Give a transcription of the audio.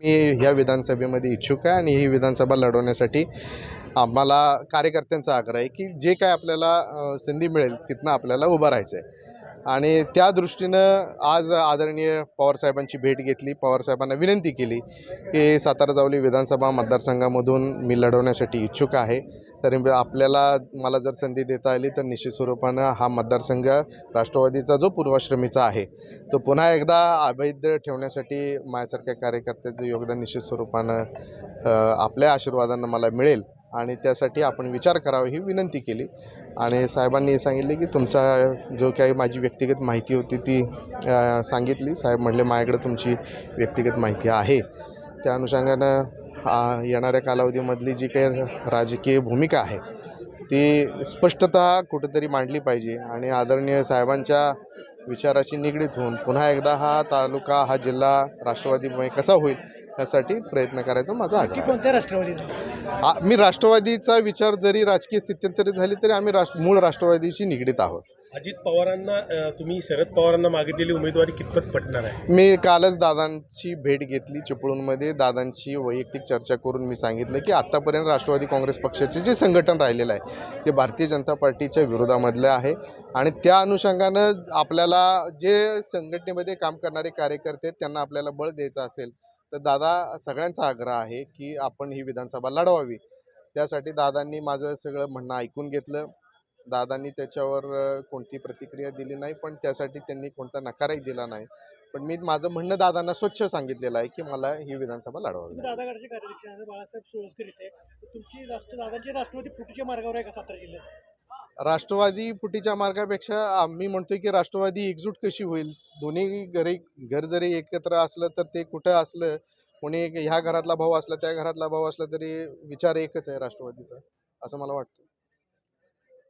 मी ह्या विधानसभेमध्ये इच्छुक आहे आणि ही विधानसभा लढवण्यासाठी आम्हाला कार्यकर्त्यांचा आग्रह आहे की जे काय आपल्याला संधी मिळेल तिथनं आपल्याला उभं राहायचं आहे आणि त्या दृष्टीनं आज आदरणीय पवारसाहेबांची भेट घेतली. पवारसाहेबांना विनंती केली की सातारा जावली विधानसभा मतदारसंघामधून मी लढवण्यासाठी इच्छुक आहे. तरी आपल्याला मला जर संधी देता आली तर निश्चित स्वरूपानं हा मतदारसंघ राष्ट्रवादीचा जो पूर्वाश्रमीचा आहे तो पुन्हा एकदा अवैध ठेवण्यासाठी माझ्यासारख्या कार्यकर्त्याचं योगदान निश्चित स्वरूपानं आपल्या आशीर्वादानं मला मिळेल. आणि त्यासाठी आपण विचार करावा ही विनंती केली. आणि साहेबांनी सांगितले की तुमचा जो काही माझी व्यक्तिगत माहिती होती ती सांगितली. साहेब म्हटले माझ्याकडे तुमची व्यक्तिगत माहिती आहे. त्या अनुषंगानं येणाऱ्या कालावधीमधली जी काही राजकीय भूमिका आहे ती स्पष्टता कुठेतरी मांडली पाहिजे. आणि आदरणीय साहेबांच्या विचाराशी निगडीत होऊन पुन्हा एकदा हा तालुका हा जिल्हा राष्ट्रवादीमुळे कसा होईल यासाठी प्रयत्न करायचा माझा आग्रह आहे. कोणत्या राष्ट्रवादीचं आ- मी राष्ट्रवादीचा विचार जरी राजकीय स्थित्यंतरी झाली तरी आम्ही राष्ट्र मूळ राष्ट्रवादीशी निगडीत आहोत. अजित पवारांना अ, तुम्ही शरद पवारांना मागितलेली उमेदवारी कितपत पटणार आहे? मी कालच दादांची भेट घेतली चिपळूणमध्ये. दादांची वैयक्तिक चर्चा करून मी सांगितलं की आत्तापर्यंत राष्ट्रवादी काँग्रेस पक्षाचे जे संघटन राहिलेलं आहे ते भारतीय जनता पार्टीच्या विरोधामधलं आहे. आणि त्या अनुषंगानं आपल्याला जे संघटनेमध्ये काम करणारे कार्यकर्ते आहेत त्यांना आपल्याला बळ द्यायचं असेल तर दादा सगळ्यांचा आग्रह आहे की आपण ही विधानसभा लढवावी. त्यासाठी दादांनी माझं सगळं म्हणणं ऐकून घेतलं. दादांनी त्याच्यावर कोणती प्रतिक्रिया दिली नाही पण त्यासाठी त्यांनी कोणता नकारही दिला नाही. पण मी माझं म्हणणं दादांना स्वच्छ सांगितलेलं आहे की मला ही विधानसभा लढवावी तुम्ही दादागडचे बाळासाहेब सोळसकर इथे. तुमची राष्ट्र दादांची राष्ट्रवादी फुटीच्या मार्गावर आहे का सातारा जिल्ह्यात? राष्ट्रवादी फुटीच्या मार्गापेक्षा आम्ही म्हणतोय की राष्ट्रवादी एकजूट कशी होईल? दोन्ही घरी घर जरी एकत्र असलं तर ते कुठं असलं? कोणी ह्या घरातला भाऊ असला त्या घरातला भाऊ असला तरी विचार एकच आहे राष्ट्रवादीचा असं मला वाटतं.